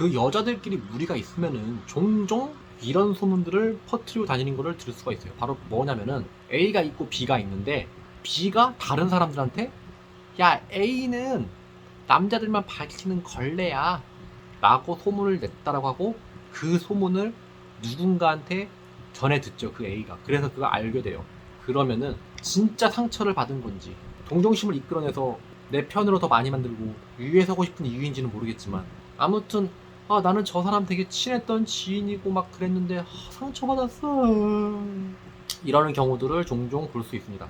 그 여자들끼리 무리가 있으면은 종종 이런 소문들을 퍼뜨리고 다니는 거를 들을 수가 있어요. 바로 뭐냐면은 A가 있고 B가 있는데 B가 다른 사람들한테 야 A는 남자들만 밝히는 걸레야. 라고 소문을 냈다라고 하고 그 소문을 누군가한테 전해 듣죠 그 A가. 그래서 그걸 알게 돼요. 그러면은 진짜 상처를 받은 건지 동정심을 이끌어내서 내 편으로 더 많이 만들고 유해서고 싶은 이유인지는 모르겠지만 아무튼 아 나는 저 사람 되게 친했던 지인이고 막 그랬는데 아, 상처받았어. 이러는 경우들을 종종 볼 수 있습니다.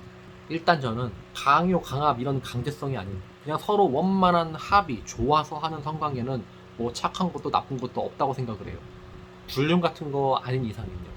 일단 저는 강요 강압 이런 강제성이 아닌 그냥 서로 원만한 합의 좋아서 하는 성관계는 뭐 착한 것도 나쁜 것도 없다고 생각을 해요. 불륜 같은 거 아닌 이상은요.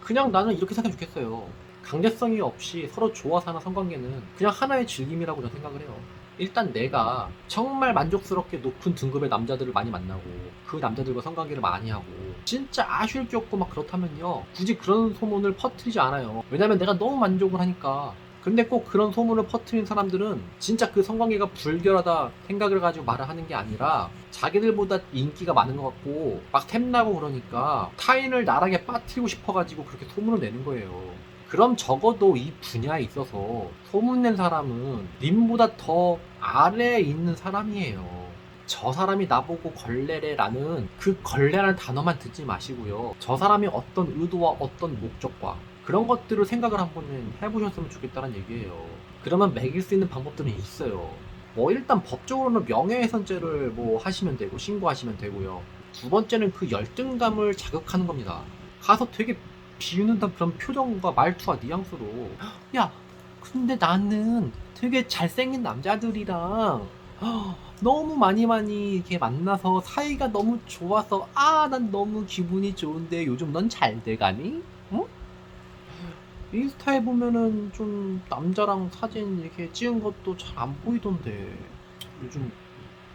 그냥 나는 이렇게 생각해 좋겠어요. 강제성이 없이 서로 좋아서 하는 성관계는 그냥 하나의 즐김이라고 저는 생각을 해요 일단 내가 정말 만족스럽게 높은 등급의 남자들을 많이 만나고 그 남자들과 성관계를 많이 하고 진짜 아쉬울 게 없고 막 그렇다면요. 굳이 그런 소문을 퍼뜨리지 않아요. 왜냐면 내가 너무 만족을 하니까. 근데 꼭 그런 소문을 퍼뜨린 사람들은 진짜 그 성관계가 불결하다 생각을 가지고 말을 하는 게 아니라 자기들보다 인기가 많은 것 같고 막 템나고 그러니까 타인을 나락에 빠뜨리고 싶어가지고 그렇게 소문을 내는 거예요. 그럼 적어도 이 분야에 있어서 소문낸 사람은 님보다 더 아래에 있는 사람이에요. 저 사람이 나보고 걸레래라는 그 걸레라는 단어만 듣지 마시고요. 저 사람이 어떤 의도와 어떤 목적과 그런 것들을 생각을 한번은 해보셨으면 좋겠다는 얘기예요. 그러면 매길 수 있는 방법들은 있어요. 뭐 일단 법적으로는 명예훼손죄를 뭐 하시면 되고 신고하시면 되고요. 두 번째는 그 열등감을 자극하는 겁니다. 가서 되게 비웃는다 그런 표정과 말투와 뉘앙스로 야 근데 나는 되게 잘생긴 남자들이랑 너무 많이 많이 이렇게 만나서 사이가 너무 좋아서 아 난 너무 기분이 좋은데 요즘 넌 잘 돼가니? 응? 인스타에 보면은 좀 남자랑 사진 이렇게 찍은 것도 잘 안 보이던데 요즘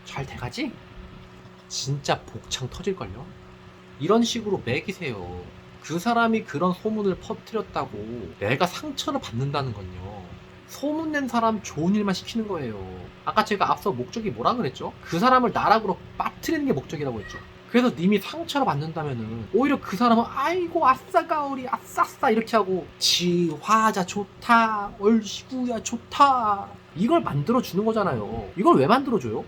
잘 돼가지? 진짜 복창 터질걸요? 이런 식으로 매기세요. 그 사람이 그런 소문을 퍼뜨렸다고 내가 상처를 받는다는 건요. 소문낸 사람 좋은 일만 시키는 거예요. 아까 제가 앞서 목적이 뭐라 그랬죠? 그 사람을 나락으로 빠뜨리는 게 목적이라고 했죠. 그래서 님이 상처를 받는다면은 오히려 그 사람은 아이고 아싸 가오리 아싸싸 이렇게 하고 지 화자 좋다 얼씨구야 좋다 이걸 만들어 주는 거잖아요. 이걸 왜 만들어 줘요?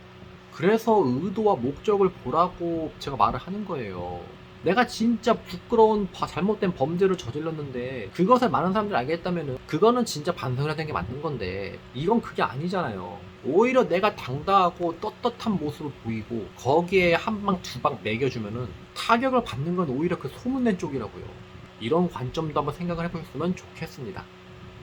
그래서 의도와 목적을 보라고 제가 말을 하는 거예요. 내가 진짜 부끄러운 바- 잘못된 범죄를 저질렀는데 그것을 많은 사람들이 알게 했다면 그거는 진짜 반성을 해야 되는 게 맞는 건데 이건 그게 아니잖아요. 오히려 내가 당당하고 떳떳한 모습을 보이고 거기에 한 방 두 방 매겨주면은 타격을 받는 건 오히려 그 소문낸 쪽이라고요. 이런 관점도 한번 생각을 해보셨으면 좋겠습니다.